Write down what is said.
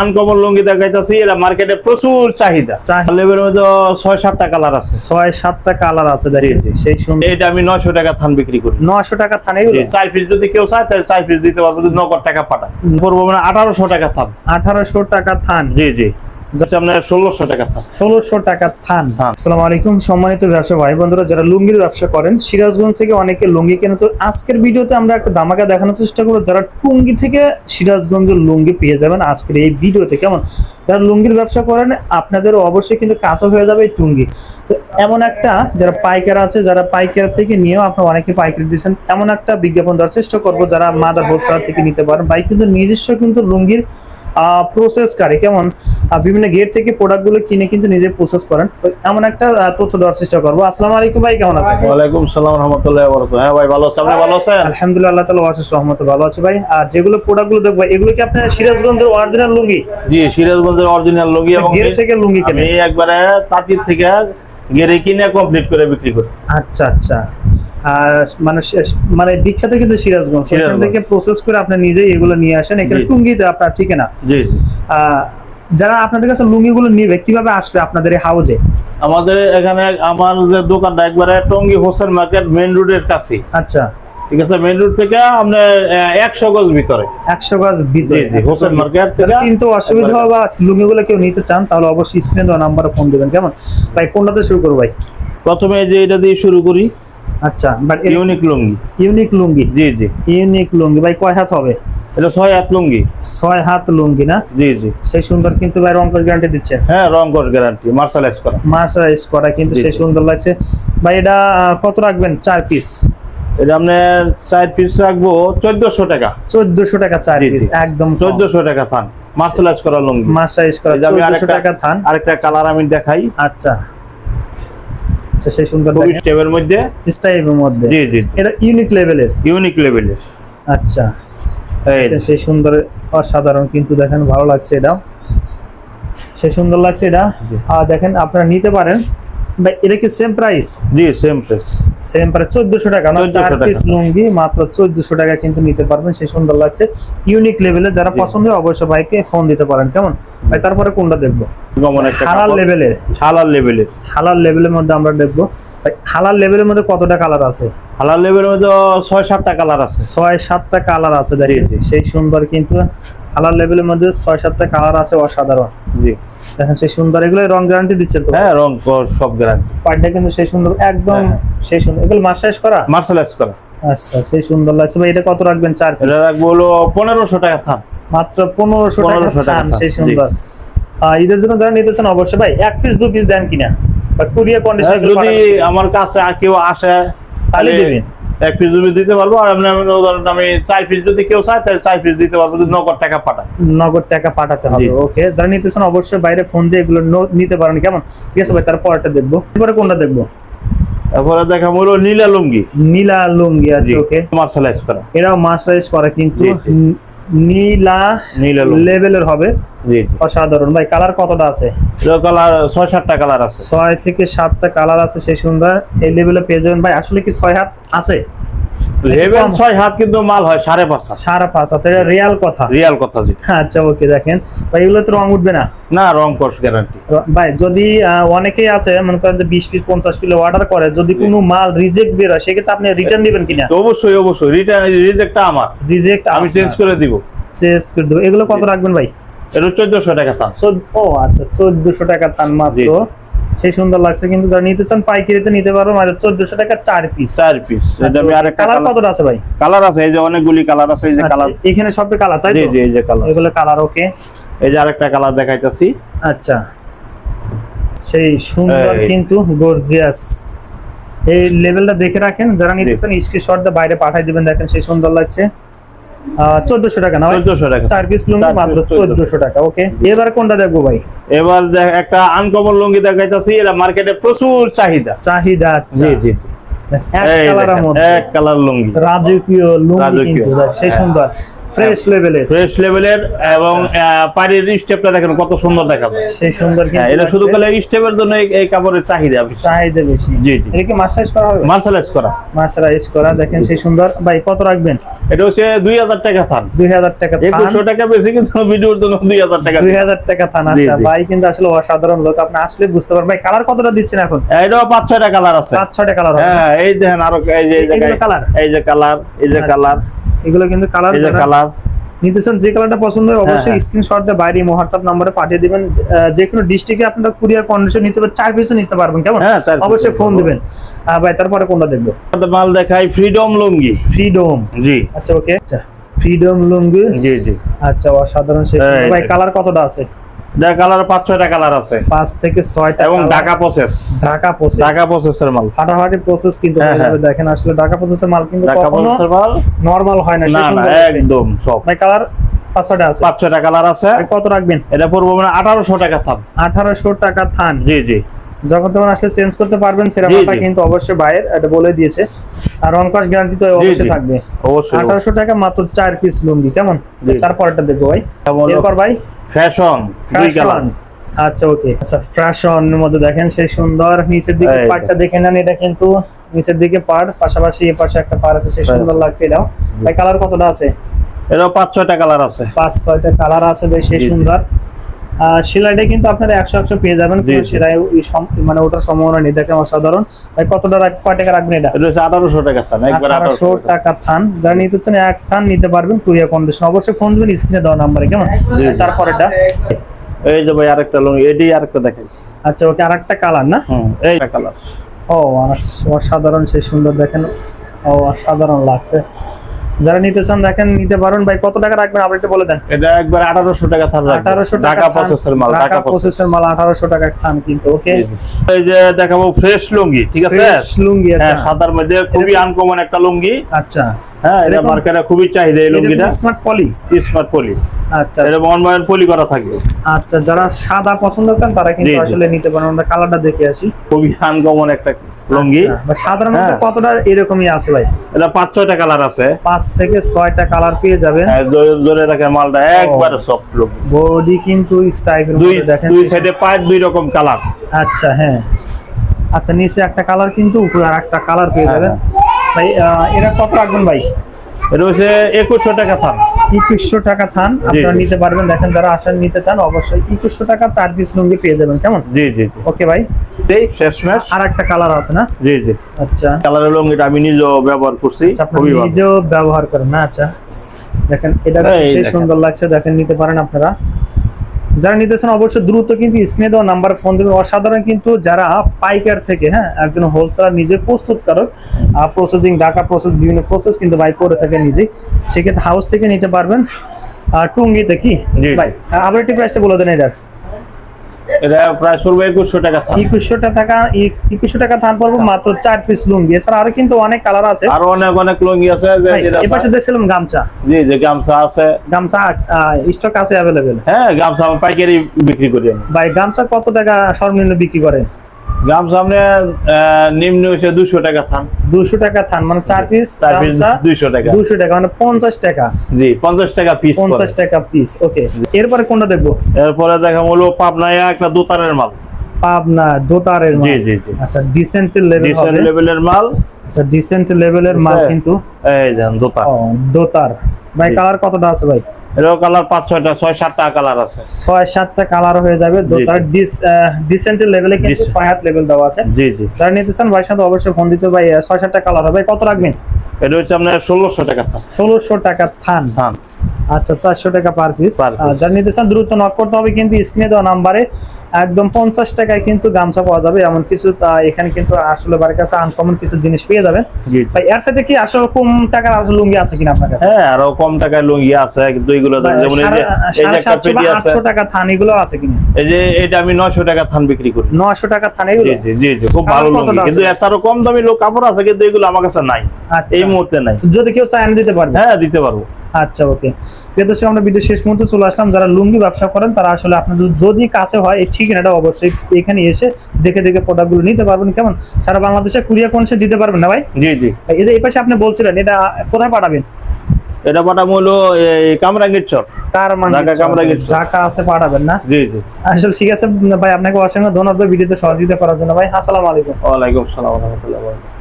Uncommon লুঙ্গি দেখাইতেছি এটা মার্কেটে প্রচুর চাহিদা। লেবের মধ্যে ছয় সাতটা কালার আছে। ছয় সাতটা কালার আছে জি। সেই সময় এটা আমি নয়শো টাকা থান বিক্রি করি। নয়শো টাকা থানে চার পিস যদি কেউ চায় তাহলে চার পিস দিতে পারব যদি নগদ টাকা পাঠায়। করব মানে আঠারোশো টাকা থান। আঠারোশো টাকা থান। জি জি। যাতে আপনার ষোলোশো টাকা ষোলোশো টাকা থান। থান। আসসালামু আলাইকুম সম্মানিত ব্যবসা ভাই বন্ধুরা যারা লুঙ্গির ব্যবসা করেন সিরাজগঞ্জ থেকে অনেকে লুঙ্গি কেনে তো আজকের ভিডিওতে আমরা একটা দামাকা দেখানোর চেষ্টা করব। যারা টুঙ্গি থেকে সিরাজগঞ্জের লুঙ্গি পেয়ে যাবেন আজকের এই ভিডিওতে কেমন? যারা লুঙ্গির ব্যবসা করেন আপনাদের অবশ্যই কিন্তু কাঁচা হয়ে যাবে এই টুঙ্গি। তো এমন একটা যারা পাইকার আছে যারা পাইকার থেকে নিয়েও আপনার অনেকে পাইকারি দিয়েছেন এমন একটা বিজ্ঞাপন দেওয়ার চেষ্টা করব। যারা মাদার হোলসেলার থেকে নিতে পারেন ভাই কিন্তু নিজস্ব কিন্তু লুঙ্গির প্রসেসকারী কেমন? আহ, বিভিন্ন গেট থেকে প্রোডাক্টগুলো কিনে কিন্তু নিজে প্রসেস করেন। তো এমন একটা তথ্য দেওয়ার চেষ্টা করব। আসসালামু আলাইকুম ভাই কেমন আছেন? ওয়ালাইকুম সালাম রহমতুল্লাহ হ্যাঁ ভাই ভালো আছে আপনি ভালো আছেন? আলহামদুলিল্লাহ আল্লাহ তালা ওয়াসের সহমত ভালো আছে ভাই। আর যেগুলো প্রোডাক্টগুলো দেখব এগুলো কি আপনার সিরাজগঞ্জের অরিজিনাল লুঙ্গি? জি সিরাজগঞ্জের অরিজিনাল লুঙ্গি এবং গেট থেকে লুঙ্গি আমি কেনে একবারে তাঁতির থেকে গেরে কিনে কমপ্লিট করে বিক্রি করি। আচ্ছা আচ্ছা। মানে মানে বিখ্যাত কিন্তু সিরাজগঞ্জ। এখান থেকে প্রসেস করে আপনি নিজেই এগুলো নিয়ে আসেন। এখানে টুঙ্গিতে আপনার ঠিক না। জি। জি আহ, যারা আপনাদের কাছে লুঙ্গিগুলো নিবে কীভাবে আসবে আপনাদের এই হাউজে আমাদের এখানে আমার যে দোকানটা একবারে টঙ্গী হোসেন মার্কেট মেইন রোডের কাছে আচ্ছা। ঠিক আছে? মেইন রোড থেকে আপনার একশো গজ ভিতরে। একশো গাছ ভিতরে। জি, হোসেন মার্কেট চিনতে অসুবিধা বা লুঙ্গিগুলো কেউ নিতে চান তাহলে অবশ্যই স্ক্রিনে দেওয়া নাম্বারে ফোন দেবেন। কেমন? ভাই কোনটাতে শুরু করব ভাই? প্রথমে যে এটা দিয়ে শুরু করি। আচ্ছা but unique lungi. Unique lungi? জি জি। ইউনিক লুঙ্গি। ভাই কয় হাত হবে? এটা ছয় হাত লুঙ্গি। ছয় হাত লুঙ্গি না? জি জি। সেই সুন্দর কিন্তু ভাই রং গ্যারান্টি দিচ্ছেন হ্যাঁ রং গ্যারান্টি মার্শালাইজ করা। মার্সারাইজ করা কিন্তু সেই সুন্দর লাগছে। ভাই এটা কত রাখবেন? চার পিস এটা আপনার চার পিস রাখব চোদ্দশো টাকা। চোদ্দশো টাকা চার। পিস একদম চোদ্দশো টাকা থান। মার্শালাইজ করা লুঙ্গি। মার্সারাইজ করা চোদ্দশো টাকা থান। আরেকটা কালার আমি দেখাই। আচ্ছা। আচ্ছা সেই সুন্দর খুবই স্টেপের মধ্যে। স্টাইপের মধ্যে। জি জি। এটা ইউনিক লেভেলের ইউনিক লেভেলের আচ্ছা। এটা সেই সুন্দর অসাধারণ কিন্তু দেখেন ভালো লাগছে এটা সেই সুন্দর লাগছে এটা। আর দেখেন আপনারা নিতে পারেন। ভাই এটা কি সেম প্রাইস জি সেম প্রেস সেম প্রাইস চোদ্দশো টাকা না 1400 চার টাকা। পিস লুঙ্গি মাত্র চোদ্দশো টাকা কিন্তু নিতে পারবেন সেই সুন্দর লাগছে। ইউনিক লেভেলে যারা পছন্দ হয় অবশ্যই ভাইকে ফোন দিতে পারেন কেমন? ভাই তারপরে কোনটা দেখব? হালাল লেভেলের হালাল লেভেলের হালাল লেভেলের মধ্যে আমরা দেখব। ভাই হালাল লেভেলের মধ্যে কতটা কালার আছে? হালাল লেভেলের মধ্যে ছয় সাতটা কালার আছে। ছয় সাতটা কালার আছে জি। সেই সুন্দর কিন্তু হালাল লেভেলের মধ্যে ছয় সাতটা কালার আছে অসাধারণ। জি। দেখেন সেই সুন্দর এগুলো রং গ্যারান্টি দিচ্ছেন তো? হ্যাঁ রং সব গ্যারান্টি পার্টটা কিন্তু সেই সুন্দর একদম হ্যাঁ। সেই সুন্দর। এগুলো মাসাজ করা? মার্শালাইজ করা। আচ্ছা সেই সুন্দর লাগছে। ভাই এটা কত রাখবেন চার? এটা রাখব হলো পনেরোশো টাকা থান। মাত্র পনেরোশো টাকা 1500 টাকা থান, সেই সুন্দর। ঈদের জন্য যারা নিতেছেন অবশ্যই ভাই এক পিস দু পিস দেন কিনা। বা কুরিয়ার কন্ডিশন হ্যাঁ, যদি আমার কাছে আর কেউ আসে তাহলে দিবেন। এক পিস যদি দিতে পারব আর আপনি আমি উদাহরণ আমি চার পিস যদি কেউ চায় তাহলে চার পিস দিতে পারব যদি নগদ টাকা পাঠায়। নগদ টাকা পাঠাতে হবে ওকে। যারা নিতেছেন অবশ্যই বাইরে ফোন দিয়ে এগুলো নিতে পারেন কেমন? ঠিক আছে ভাই তারপরটা দেখব। এরপরে কোনটা দেখব? তারপরে দেখা হলো নীলা লুঙ্গি। নীলা লুঙ্গি আছে ওকে। মার্শালাইজ করা। এটাও মার্শালাইজ করা কিন্তু নীলা নীলা লেভেলের হবে। জি অসাধারণ। ভাই কালার কতটা আছে? কালার ছয় সাতটা কালার আছে। ছয় থেকে সাতটা কালার আছে সেই সুন্দর। এই লেভেলে পেয়ে যাবেন। ভাই আসলে কি ছয় হাত আছে? লেভেল ছয় হাত কিন্তু মাল হয় সাড়ে পাঁচ হাত। সারা পাঁচ হাত এটা রিয়াল কথা। রিয়াল কথা জি। আচ্ছা ওকে দেখেন। ভাই এগুলো তো রং উঠবে না? না রং কস গ্যারান্টি ভাই যদি অনেকেই আছে মনে করেন যে বিশ পিস পঞ্চাশ পিস অর্ডার করে যদি কোনো মাল রিজেক্ট বের হয় সেক্ষেত্রে আপনি রিটার্ন দিবেন কিনা? অবশ্যই অবশ্যই। রিটার্ন রিজেক্টটা আমার। রিজেক্ট আমি চেঞ্জ করে দিব। চেঞ্জ করে দেবো। এগুলো কত রাখবেন ভাই? এটা চোদ্দশো টাকা থান ও আচ্ছা চোদ্দশো টাকা থান মাত্র। সেই সুন্দর লাগছে কিন্তু যারা নিতে চান পাইকারিতে নিতে পারব মানে চোদ্দশো টাকা চার পিস চার পিস এটা আমি আরেকটা কালার কতটা আছে ভাই? কালার আছে এই যে অনেকগুলি কালার আছে এই যে আচ্ছা, কালার এখানে সবটা কালার তাই জি তো? জি এই যে কালার। এগুলো কালার ওকে। এই যে আরেকটা কালার দেখাইতাছি। আচ্ছা। সেই সুন্দর কিন্তু গর্জিয়াস এই লেভেলটা দেখে রাখেন যারা নিতেছেন স্ক্রিনশট দিয়ে বাইরে পাঠিয়ে দিবেন দেখেন সেই সুন্দর লাগছে। চোদ্দশো টাকা না ভাই? চোদ্দশো টাকা। চার পিস লুঙ্গি মাত্র 1400 টাকা। ওকে এবার কোনটা দেখব ভাই? এবার দেখ একটা আনকমন লুঙ্গি দেখাইতাছি এটা মার্কেটে প্রচুর চাহিদা। চাহিদা আচ্ছা। জি জি এক মধ্যে। এক কালার লুঙ্গি। রাজকীয় লুঙ্গি রাজকীয়। কিন্তু সেই হ্যাঁ। সুন্দর। ফ্রেশ লেভেলের ফ্রেশ লেভেলের এবং আচ্ছা। পাড়ির স্টেপটা দেখেন কত সুন্দর দেখা যায় সেই সুন্দর হ্যাঁ এটা শুধু। খালি স্টেপের জন্য এই- কাপড়ের চাহিদা। চাহিদা বেশি। জি, জি। এটা কি মাসাজ করা হবে? মার্শালাইজ করা। মাসারাইজ করা দেখেন সেই সুন্দর। ভাই কত রাখবেন? এটা হচ্ছে দুই হাজার টাকা থান। দুই হাজার টাকা একুশশো টাকা বেশি কিন্তু ভিডিওর জন্য দুই হাজার টাকা দুই হাজার টাকা থান। আচ্ছা ভাই কিন্তু আসলে অসাধারণ লোক আপনি আসলে বুঝতে পারবেন। ভাই কালার কতটা দিচ্ছেন এখন? এটাও পাঁচ ছয়টা কালার আছে। পাঁচ ছয়টা কালার হ্যাঁ এই দেখেন আরও এই যে এই জায়গায়- colour? এই যে কালার এই যে আচ্ছা। কালার এগুলো কিন্তু কালার এই যে কালার নিতেছেন যে কালারটা পছন্দ হয় অবশ্যই হ্যাঁ। স্ক্রিনশট দিয়ে বাইরে হোয়াটসঅ্যাপ নম্বরে পাঠিয়ে দিবেন। যে কোনো ডিস্ট্রিক্টে আপনারা কুরিয়ার কন্ডিশন নিতে পারবেন চার পিসও নিতে পারবেন কেমন? হ্যাঁ, অবশ্যই ফোন দিবেন। ভাই তারপরে কোনটা দেখব? মাল দেখাই ফ্রিডম লুঙ্গি। ফ্রিডম জি। আচ্ছা ওকে আচ্ছা ফ্রিডম লুঙ্গি। জি, জি। আচ্ছা অসাধারণ শেষ। ভাই কালার কতটা আছে? যা কালার পাঁচ ছয়টা কালার আছে। পাঁচ থেকে ছয়টা এবং। ঢাকা প্রসেস ঢাকা প্রসেস ঢাকা প্রসেসের মাল। ফাটাফাটি প্রসেস কিন্তু হ্যাঁ, হয়ে। দেখেন আসলে ঢাকা প্রসেসের মাল কিন্তু ঢাকা প্রসেসের মাল? নরমাল হয় না। একদম সব। ভাই কালার পাঁচ ছয়টা আছে। কালার আছে। ভাই কত রাখবেন? এটা পড়ব মানে আঠারোশো টাকা থান। আঠারোশো টাকা থান। জি জি। যখন তখন আসলে চেঞ্জ করতে পারবেন সেরকমটা। কিন্তু অবশ্যই বাইরের এটা বলে দিয়েছে। আর অন কস্ট গ্যারান্টি তো অবশ্যই থাকবে। অবশ্যই আঠারোশো টাকা মাত্র চার পিস লুঙ্গি কেমন? তারপরটা দেখব ভাই। এরপর ভাই? ফ্যাশন দুই কালার আচ্ছা ওকে আচ্ছা ফ্যাশনের মধ্যে দেখেন সেই সুন্দর নিচের দিকে পার্টটা দেখে নেন এটা কিন্তু নিচের দিকে পার্ট পাশাপাশি এ পাশে একটা পার আছে সেই সুন্দর লাগছে এটাও। ভাই কালার কতটা আছে? এটাও পাঁচ ছয়টা কালার আছে। পাঁচ ছয়টা কালার আছে বেশ সেই সুন্দর। সেলাইটা কিন্তু আপনারা একশো একশো পেয়ে যাবেন। সেলাই মানে ওটার সম্ভাবনা নেই। দেখেন অসাধারণ। ভাই কতটা কয় টাকা রাখবেন এটা? আঠারোশো টাকা থান আঠারোশো টাকা। থান। যারা নিতে চান এক থান নিতে পারবেন কুরিয়ার কন্ডিশন অবশ্যই ফোন দিবেন স্ক্রিনে দেওয়া নাম্বারে কেমন। তারপরেটা এই যে ভাই আরেকটা লুঙ্গি এটি আরেকটা দেখাই। আচ্ছা ওকে আরেকটা কালার না? এই কালার ও অস- অসাধারণ সেই সুন্দর দেখেন। ও অসাধারণ লাগছে। যারা নিতে চান দেখেন নিতে পারেন ভাই কত টাকা রাখবেন? আপনি একটু বলে দেন। এটা একবার আঠারোশো টাকা থান রাখবেন। আঠারোশো টাকা ঢাকা থান- মাল প্রসেস প্রসেসের মাল আঠারোশো টাকা থান কিন্তু ওকে এই যে দেখাবো ফ্রেশ লুঙ্গি ঠিক আছে? ফ্রেশ লুঙ্গি হ্যাঁ আচ্ছা। সাদার মধ্যে খুবই আনকমন একটা লুঙ্গি। আচ্ছা। হ্যাঁ এটা মার্কেটে খুবই চাহিদা এই লুঙ্গিটা। স্মার্ট পলি স্মার্ট পলি আচ্ছা। এটা মনময়ন পলি করা থাকবে আচ্ছা যারা সাদা পছন্দ করেন তারা কিন্তু। আসলে নিতে পারেন। আমরা কালারটা দেখে আসি। খুবই আনকমন একটা লুঙ্গি? আচ্ছা, সাধারণত হ্যাঁ। কতটা এরকমই আছে ভাই? এটা পাঁচ ছয়টা কালার আছে। পাঁচ থেকে ছয়টা কালার পেয়ে যাবেন। হ্যাঁ, ধরে- দেখেন মালটা একবারে সফট লুঙ্গি বডি কিন্তু স্টাইপের দুই দেখেন দুই সাইডে পায়ের দুই রকম কালার। আচ্ছা হ্যাঁ। আচ্ছা নিচে একটা কালার কিন্তু উপরে আর একটা কালার পেয়ে হ্যাঁ, যাবেন। ভাই এটা কত রাখবেন ভাই? এটা হচ্ছে একুশশো টাকা থান। একুশশো টাকা থান আপনারা নিতে পারবেন। দেখেন যারা আসেন নিতে চান অবশ্যই একুশশো টাকা চার পিস লুঙ্গি পেয়ে যাবেন। কেমন? জি জি ওকে ভাই। শেষ ম্যাচ। আর একটা কালার আছে না? জি জি। আচ্ছা। কালারের লুঙ্গিটা আমি নিজেও ব্যবহার করছি। আচ্ছা, নিজেও ব্যবহার করেন না? আচ্ছা। দেখেন এটা সুন্দর লাগছে। দেখেন নিতে পারেন আপনারা। যারা নিতেছেন অবশ্যই দ্রুত কিন্তু স্ক্রিনে দেওয়া নাম্বার ফোন দেবে অসাধারণ কিন্তু যারা পাইকার থেকে হ্যাঁ একজন হোলসেলার নিজে প্রস্তুতকারক প্রসেসিং ডাকা প্রসেস বিভিন্ন প্রসেস কিন্তু বাই করে থাকে নিজেই সেক্ষেত্রে হাউস থেকে নিতে পারবেন। আর টুঙ্গিতে কি। ভাই আবার একটি প্রাইসটা বলে দেন এটার। এটা প্রায় পড়বে একুশশো টাকা একুশশো টাকা একুশশো টাকা থান পড়ব মাত্র চার পিস লুঙ্গি। এছাড়া আরও কিন্তু অনেক কালার আছে। আরও অনেক অনেক লুঙ্গি আছে যে ভাই, যেটা- এ পাশে দেখছিলাম গামছা। জি যে গামছা আছে। গামছা স্টক আছে অ্যাভেলেবেল হ্যাঁ গামছা আমি পাইকারি বিক্রি করি ভাই গামছা কত টাকা সর্বনিম্ন বিক্রি করে? আপনি আহ, নিম্ন হচ্ছে দুশো টাকা থান। দুশো টাকা থান মানে চার পিস চার গামছা 200 টাকা। দুশো টাকা মানে পঞ্চাশ টাকা। জি পঞ্চাশ টাকা পিস পঞ্চাশ টাকা পিস ওকে এরপরে কোনটা দেখব? এরপরে দেখা হলো পাবনায় একটা দোতারের মাল। পাবনা দোতারের মাল। জি জি। জি আচ্ছা ডিসেন্ট লেভেল ডিসেন্ট লেভেলের মাল। আচ্ছা ডিসেন্ট লেভেলের মাল কিন্তু। এই দেন দোতার। দোতার। ভাই কালার কতটা আছে ভাই? এরও কালার পাঁচ ছয়টা ছয় সাতটা কালার আছে। ছয় সাতটা কালার হয়ে যাবে। লেভেলে কিন্তু ছয় হাত লেভেল দেওয়া আছে। জি জি। যারা নিতে চান ভাই সাথে অবশ্যই ফোন দিতে ভাই ছয় সাতটা কালার হবে। কত রাখবেন? এটা হচ্ছে আপনার ষোলোশো টাকা থান। ষোলোশো টাকা থান। থান। আচ্ছা চারশো টাকা পার পিস Per piece। যারা নিতে চান দ্রুত নক করতে হবে কিন্তু স্ক্রিনে দেওয়া নাম্বারে একদম পঞ্চাশ টাকায় কিন্তু গামছা পাওয়া যাবে। এমন কিছু এখানে কিন্তু আসলে বাড়ির কাছে আনকমন কিছু জিনিস পেয়ে যাবেন। ভাই এর সাথে কি আসলে কম টাকার আসলে লুঙ্গি আছে কিনা আপনার কাছে? হ্যাঁ আরও কম টাকায় লুঙ্গি আছে। কিন্তু এগুলো যেমন এই যে এই আছে। টাকা থান এগুলো আছে কিনা? এই যে এটা আমি নয়শো টাকা থান বিক্রি করি। নশো টাকা থান এগুলো? জি জি খুব ভালো লুঙ্গি। কিন্তু এর আরও কম দামি লোক কাপড় আছে কিন্তু এগুলো আমার কাছে নাই। আচ্ছা। এই মুহূর্তে নাই। যদি কেউ চায় এনে দিতে পারবে। হ্যাঁ দিতে পারব। আচ্ছা ওকে দর্শক আমরা ভিডিও শেষ মুহূর্তে চলে আসলাম। যারা লুঙ্গি ব্যবসা করেন তারা আসলে আপনাদের যদি কাছে হয় এই ঠিকানাটা অবশ্যই এখানে এসে দেখে দেখে প্রোডাক্টগুলো নিতে পারবেন। কেমন? সারা বাংলাদেশে কুরিয়ার কোন দিতে পারবেন না ভাই? জি জি। এই যে এই পাশে আপনি বলছিলেন এটা কোথায় পাঠাবেন? এটা পাঠাবো হলো এই কামরাঙ্গীর চর। ঢাকা পাঠাবেন না? জি জি। আসলে ঠিক আছে ভাই আপনাকে অসংখ্য ধন্যবাদ ভিডিওতে সহযোগিতা করার জন্য। ভাই আসসালামু আলাইকুম। ওয়ালাইকুম সালাম রহমতুল্লাহ